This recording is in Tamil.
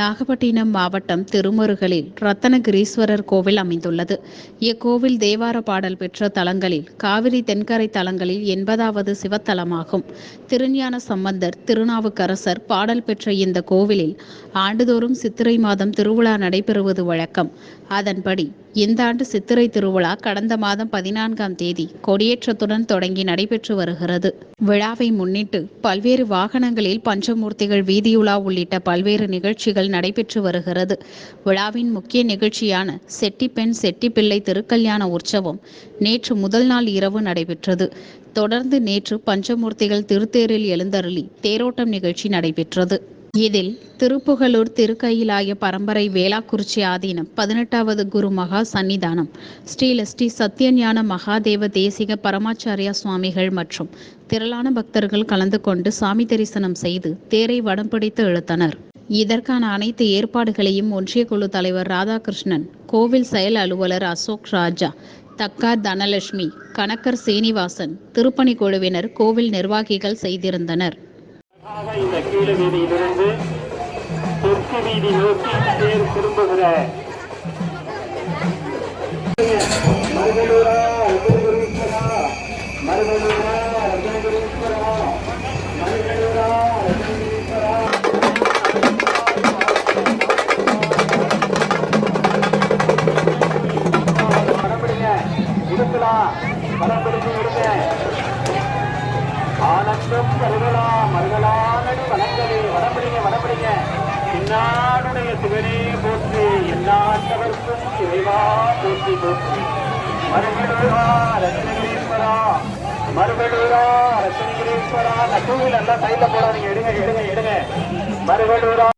நாகப்பட்டினம் மாவட்டம் திருமருகலில் ரத்தனகிரீஸ்வரர் கோவில் அமைந்துள்ளது. இக்கோவில் தேவார பாடல் பெற்ற தலங்களில் காவிரி தென்கரை தலங்களில் எண்பதாவது சிவத்தலமாகும். திருஞான சம்பந்தர் திருநாவுக்கரசர் பாடல் பெற்ற இந்த கோவிலில் ஆண்டுதோறும் சித்திரை மாதம் திருவிழா நடைபெறுவது வழக்கம். அதன்படி இந்த ஆண்டு சித்திரை திருவிழா கடந்த மாதம் பதினான்காம் தேதி கொடியேற்றத்துடன் தொடங்கி நடைபெற்று வருகிறது. விழாவை முன்னிட்டு பல்வேறு வாகனங்களில் பஞ்சமூர்த்திகள் வீதியுலா உள்ளிட்ட பல்வேறு நிகழ்ச்சிகள் நடைபெற்று வருகிறது. விழாவின் முக்கிய நிகழ்ச்சியான செட்டிப்பெண் செட்டிப்பிள்ளை திருக்கல்யாண உற்சவம் நேற்று முதல் நாள் இரவு நடைபெற்றது. தொடர்ந்து நேற்று பஞ்சமூர்த்திகள் திருத்தேரில் எழுந்தருளி தேரோட்டம் நிகழ்ச்சி நடைபெற்றது. இதில் திருப்புகலூர் திருக்கயிலாய பரம்பரை வேளாக்குறிச்சி ஆதீனம் பதினெட்டாவது குரு மகா சன்னிதானம். ஸ்ரீலஸ்ரீ சத்யஞான மகாதேவ தேசிக பரமாச்சாரியா சுவாமிகள் மற்றும் திரளான பக்தர்கள் கலந்து கொண்டு சாமி தரிசனம் செய்து தேரை வடம் பிடித்து இழுத்தனர். இதற்கான அனைத்து ஏற்பாடுகளையும் ஒன்றிய குழு தலைவர் ராதாகிருஷ்ணன் கோவில் செயல் அலுவலர் அசோக் ராஜா தக்கார் தனலட்சுமி கணக்கர் சீனிவாசன் திருப்பணி குழுவினர் கோவில் நிர்வாகிகள் செய்திருந்தனர். கீழ வீதியிலிருந்து தெற்கு வீதி நோக்கி பேர் திரும்புகிற மருகலூரா ரத்னகிரீஸ்வரா மருகலூரா ரத்னகிரீஸ்வரா மருகலூரா ரத்னகிரீஸ்வரா படம் பிடிச்சு வணக்கம் மருகலா மருகலானடி வனங்களே வனப்படிங்க வனப்படிங்க இன்னாருடைய சிவனே போற்றி எல்லாத்தவர்க்கும் இறைவா போற்றி போற்றி. மறுபடுவா ரத்னகிரீஸ்வரா மறுபடுவா ரத்னகிரீஸ்வரா நட்டுவில் எல்லாம் கையில போடாதீங்க எடுங்க எடுங்க எடுங்க. மறுபடுவா